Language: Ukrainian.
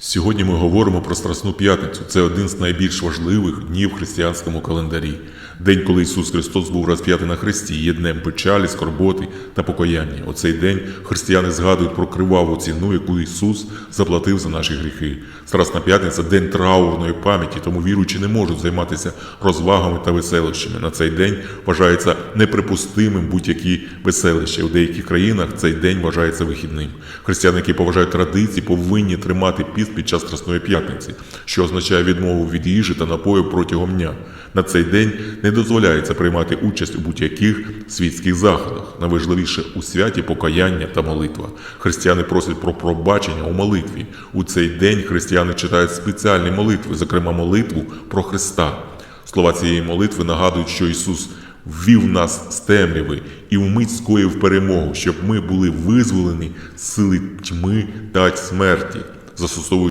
Сьогодні ми говоримо про Страсну п'ятницю. Це один з найбільш важливих днів в християнському календарі. День, коли Ісус Христос був розп'ятий на хресті, є днем печалі, скорботи та покаяння. У цей день християни згадують про криваву ціну, яку Ісус заплатив за наші гріхи. Страсна п'ятниця день траурної пам'яті, тому віруючі не можуть займатися розвагами та веселищами. На цей день вважається неприпустимим будь-які веселища. У деяких країнах цей день вважається вихідним. Християни, які поважають традиції, повинні тримати піст під час Страсної п'ятниці, що означає відмову від їжі та напою протягом дня. На цей день не дозволяється приймати участь у будь-яких світських заходах. Найважливіше у святі покаяння та молитва. Християни просять про пробачення у молитві. У цей день християни читають спеціальні молитви, зокрема молитву про Христа. Слова цієї молитви нагадують, що Ісус ввів нас з темряви і вмить скоїв перемогу, щоб ми були визволені з сили тьми та смерті. Застосовуючи